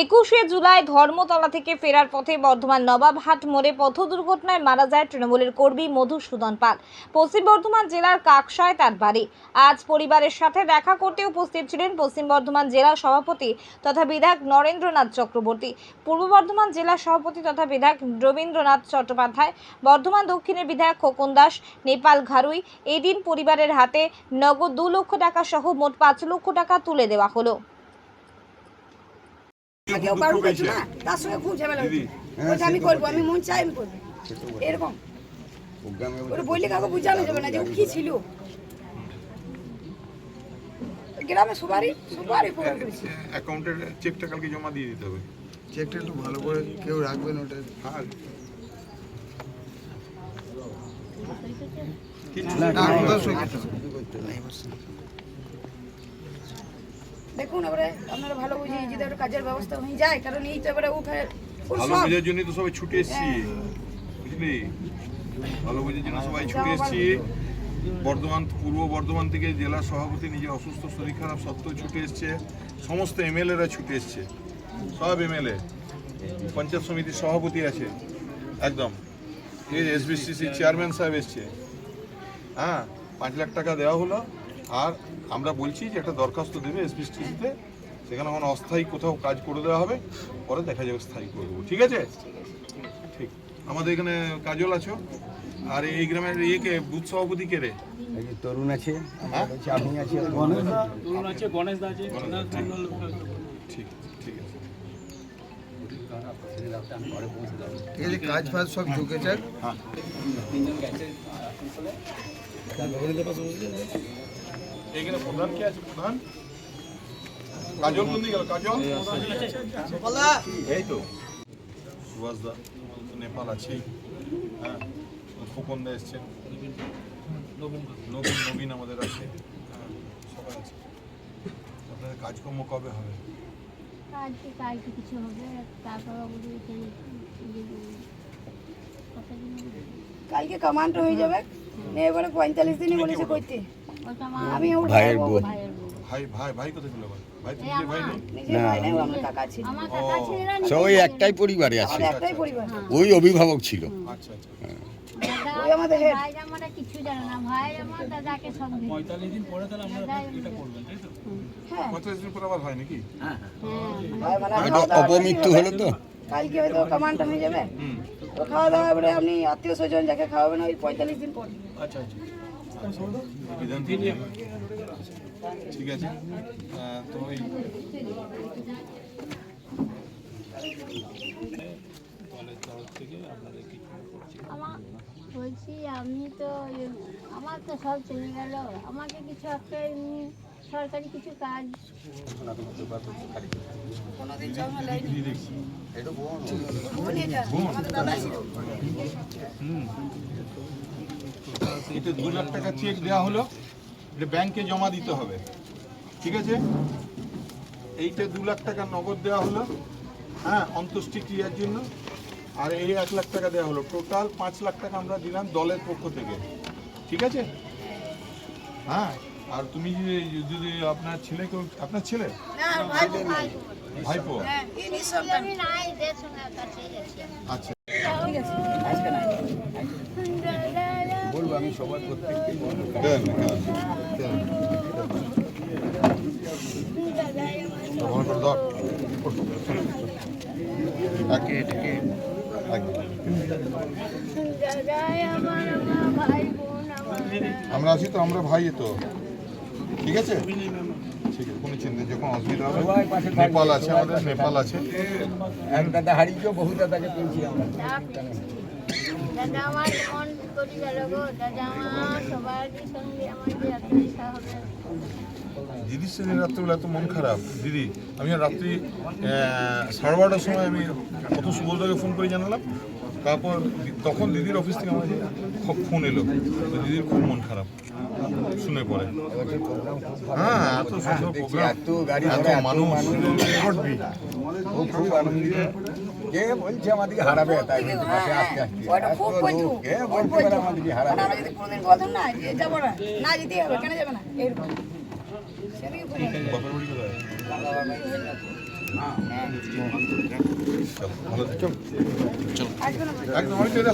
একুশে জুলাই ধর্মতলা থেকে ফেরার পথে বর্ধমান নবাবহাট মোড়ে পথ দুর্ঘটনায় মারা যায় তৃণমূলের কর্মী মধুসূদন পাল। পশ্চিম বর্ধমান জেলার কাকসায় তার বাড়ি। আজ পরিবারের সাথে দেখা করতে উপস্থিত ছিলেন পশ্চিম বর্ধমান জেলা সভাপতি তথা বিধায়ক নরেন্দ্রনাথ চক্রবর্তী, পূর্ব বর্ধমান জেলা সভাপতি তথা বিধায়ক রবীন্দ্রনাথ চট্টোপাধ্যায়, বর্ধমান দক্ষিণের বিধায়ক খোকন দাস, নেপাল ঘারুই, এদিন পরিবারের হাতে নগদ দু লক্ষ টাকা সহ মোট পাঁচ লক্ষ টাকা তুলে দেওয়া হলো। কেউ কারণ করছে না তার সঙ্গে খুব ঝামেলা হচ্ছে আমি করব আমি মন চাই আমি করব এরকম ওটা বললে কাউকে বুঝানো যাবে না যে ও কি ছিল গ্রামে সবারই সবারই খবর করেছে অ্যাকাউন্টের চেকটা কালকে জমা দিয়ে দিতে হবে চেকটা একটু ভালো করে কেউ রাখবেন ওটা আর না, দেখুন এবারে আপনারা ভালো বুঝি যদি একটা কাজের ব্যবস্থা হয়ে যায় কারণ এই তো এবারে উঠে ভালো বোঝার জন্যই তো সবাই ছুটে এসেছি বুঝলি? ভালো বোঝার জন্য সবাই ছুটে এসেছি। বর্ধমান পূর্ব বর্ধমান থেকে জেলা সভাপতি নিজে অসুস্থ শরীর খারাপ সত্ত্বেও ছুটে এসছে। সমস্ত এমএলএরা ছুটে এসছে। সব এমএলএ। পঞ্চায়েত সমিতির সভাপতি আছে। একদম। ঠিক আছে এসবিসিসি চেয়ারম্যান সাহেব এসছে। হ্যাঁ পাঁচ লাখ টাকা দেওয়া হলো। আর আমরা বলছি যে একটা দরখাস্ত দেবে এসবিসিসিতে সেখানে কোনো অস্থায়ী কোথাও কাজ করে দেওয়া হবে পরে দেখা যাবে স্থায়ী করে দেবো ঠিক আছে? ঠিক। আমাদের এখানে কাজল আছো? আর এই গ্রামের ইয়েকে বুথ সভাপতি কে রে? তরুণ আছে হ্যাঁ? আছে, আমি আছি তরুণ আছে গণেশ দা আছে ঠিক। ঠিক আছে। ঠিক কাজ ফাজ সব ঢুকে যাক এখানে প্রধান কে আছে? প্রধান? কাজল কোন দিকে গেল কাজল? এই তো। সুভাষ দা নেপাল আছেই হ্যাঁ খোকন দা এসছেন নবীন নবীন আমাদের আছে। হ্যাঁ সবাই আছে। আপনাদের কাজকর্ম কবে হবে? কালকে কালকে কিছু হবে তারপর বলি কালকে কমান্ড হয়ে যাবে। নিয়ে এবারে পঁয়তাল্লিশ দিনই বলেছে করতে। ভাইয়ের বউ। ভাইয়ের বউ। ভাই ভাই ভাই কোথায় গেল ভাই তুমি ভাই নেই? নিজের ভাই নাই ও আমার কাকা ছিল। আমার কাকা ছিল না সবাই একটাই পরিবারে আছে। আমাদের একটাই পরিবার। ওই অভিভাবক ছিল। আচ্ছা আচ্ছা। ওই আমাদের head। ভাই আমরা কিছু জানে না। ভাই আমার দাদাকে সব দিন দিন পরে তাহলে আমরা এটা করবেন তাই তো? হ্যাঁ। পঁয়তাল্লিশ দিন পর আবার হয় নাকি? হ্যাঁ ভাই মানে অপমৃত্যু হলো তো। কালকে হয়তো কমান্ডটা হয়ে যাবে। তো খাওয়া দাওয়া এবারে আপনি আত্মীয় স্বজন যাকে খাওয়াবেন ওই পঁয়তাল্লিশ দিন পর। আচ্ছা আচ্ছা। ঠিক আছে তো ওই বলছি, আমি তো আমার তো সব চলে গেল। আমাকে কিছু একটা সরকারি কিছু কাজ কোনোদিন এটা দু লাখ টাকা চেক দেওয়া হলো এটা ব্যাংকে জমা দিতে হবে। ঠিক আছে? এইটা দু লাখ টাকা নগদ দেওয়া হলো হ্যাঁ অন্ত্যেষ্টি ক্রিয়ার জন্য। আর এই এক লাখ টাকা দেওয়া হলো। টোটাল পাঁচ লাখ টাকা আমরা দিলাম দলের পক্ষ থেকে। ঠিক আছে? হ্যাঁ আর তুমি যদি যদি আপনার ছেলে কেউ আপনার ছেলে? ভাই ভাইপো। হ্যাঁ আচ্ছা ঠিক আছে আজকে না বলব আমি সবার প্রত্যেককে বলব। দেন দেন ভালো করে ধর একে এটাকে একদম দাদাই আমার আছি তো আমরা ভাই তো। ঠিক আছে? ঠিক আছে কোনো চিন্তা নেই, যখন অসুবিধা হবে নেপাল আছে আমাদের নেপাল আছে। এক দাদা হারিয়েছে বহু দাদাকে পেয়েছি আমরা। দিদির সঙ্গে রাত্রিবেলা এত মন খারাপ। দিদি, আমি রাত্রি সাড়ে বারোটার সময় আমি কত সুবোধকে ফোন করে জানালাম। তারপর তখন দিদির অফিস থেকে আমার খুব ফোন এলো। দিদির খুব মন খারাপ। শুনে পড়ে। হ্যাঁ এত সুন্দর প্রোগ্রাম এত গাড়ি এত মানুষ। মানুষ। ও খুব আনন্দিত। কে বলছে আমাদেরকে হারাবে? তাই বলছে পাশে আসতে আসতে ওটা এত খুব লোক, বৈধ কে বলতে আমাদেরকে হারাবে? আমরা যদি কোনোদিন বলতাম না যাব না না যেতেই হবে কেন যাবে না? এরকম বাপের বাড়ি কোথায়? চলে।